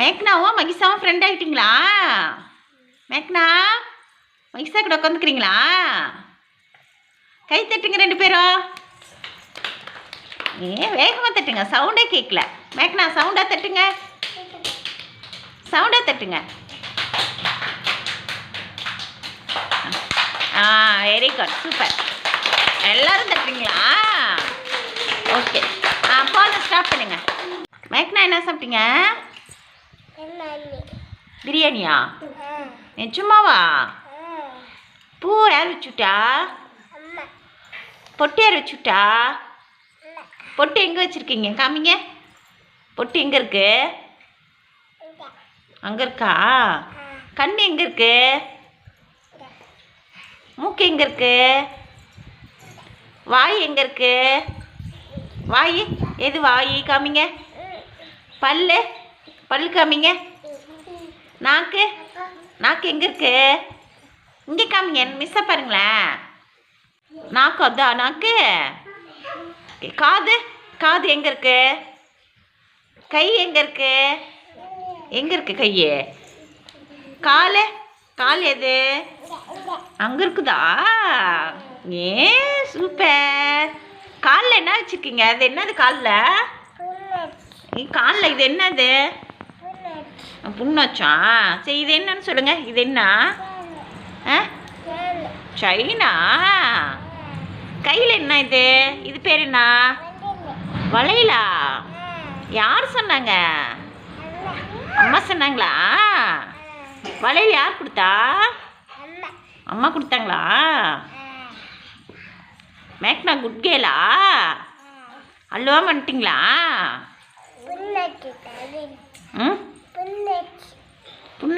மேக்னாவும் மகிஷாவும் friend ஆகிட்டீங்களா மேக்னா மகிஷா கூட உட்காந்துக்கிறீங்களா கை தட்டுங்க ரெண்டு பேரும். ஏ வேகமாக தட்டுங்க. சவுண்டே கேட்கல மேக்னா சவுண்டாக தட்டுங்க. சவுண்டாக தட்டுங்க. ஆ வெரி குட் சூப்பர் எல்லாரும் தட்டுறீங்களா? ஓகே ஆ போதும் ஸ்டாப் பண்ணுங்க. மேக்னா என்ன சாப்பிட்டீங்க? பிரியாணியா? நிஜமாவா? பூ யார் வச்சுட்டா? பொட்டு யார் வச்சுட்டா? பொட்டு எங்கே வச்சுருக்கீங்க? காமிங்க. பொட்டு எங்கே இருக்கு? அங்கே இருக்கா? கண் எங்கே இருக்கு? மூக்கு எங்கே இருக்கு? வாய் எங்கே இருக்கு? வாய் எது வாய்? காமிங்க. பல்லு. பல் காமிங்க. நாக்கு? நாக்கு எங்கே இருக்கு? இங்கே காமிங்க மிஸ்ஸை பாருங்களேன். நாக்கு அதான் நாக்கு? காது? காது எங்கே இருக்கு? கை எங்கே இருக்கு? எங்கே இருக்கு கை கால்? கால் எது? அங்கே இருக்குதா? ஏ சூப்பர். காலில் என்ன வச்சுருக்கீங்க? அது என்னது காலில்? காலில் இது என்னது? புண்ணாச்சா? சரி இது என்னன்னு சொல்லுங்கள் இது என்ன? ஆ சைனா? கையில் என்ன இது? இது பேர் என்ன? வளையலா? யார் சொன்னாங்க? அம்மா சொன்னாங்களா? வளையல் யார் கொடுத்தா? அம்மா கொடுத்தாங்களா? மேக்னா குட் கேலா அல்லவா வந்துட்டிங்களா? ம்?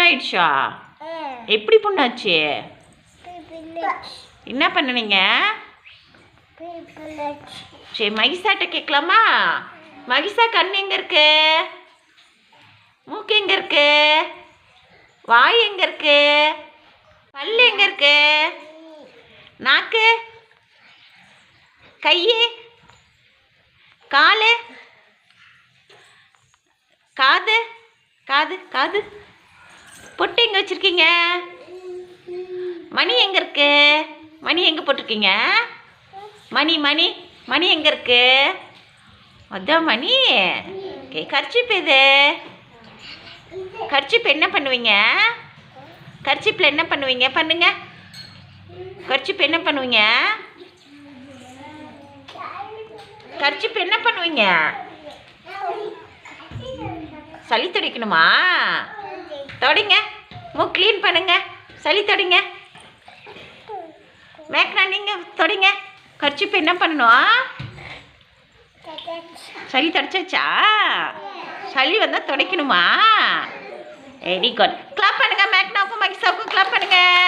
புண்ணாயிடுச்சா எப்படி புண்ணாச்சு? என்ன பண்ணுனீங்க? சரி மகிஷாட்ட கேட்கலாமா? மகிஷா கண் எங்கே இருக்கு? மூக்கு எங்கே இருக்கு? வாய் எங்கே இருக்கு? பல் எங்கே இருக்கு? நாக்கு? கை? காலு? காது? காது? காது? பொட்டு எங்கே வச்சுருக்கீங்க? மணி எங்கே இருக்கு? மணி எங்கே போட்டிருக்கீங்க? மணி மணி மணி எங்கே இருக்கு? அதான் மணி. ஓகே கர்ச்சிப்பு இது கர்ச்சிப்பு என்ன பண்ணுவீங்க? கர்ச்சிப்பில் என்ன பண்ணுவீங்க? பண்ணுங்க. கர்ச்சிப்பு என்ன பண்ணுவீங்க? கர்ச்சிப்பு என்ன பண்ணுவீங்க? சளி துடைக்கணுமா? தொடங்க. மூ க்ளீன் பண்ணுங்க. சளி தொடங்க. மேக்னா நீங்கள் தொடங்க. கர்ச்சிப்பு என்ன பண்ணணும்? சளி தொடச்சாச்சா? சளி வந்தால் துடைக்கணுமா? வெரி குட் கிளப் பண்ணுங்கள் மேக்னாவுக்கும் மகிஷாவுக்கும் கிளப் பண்ணுங்கள்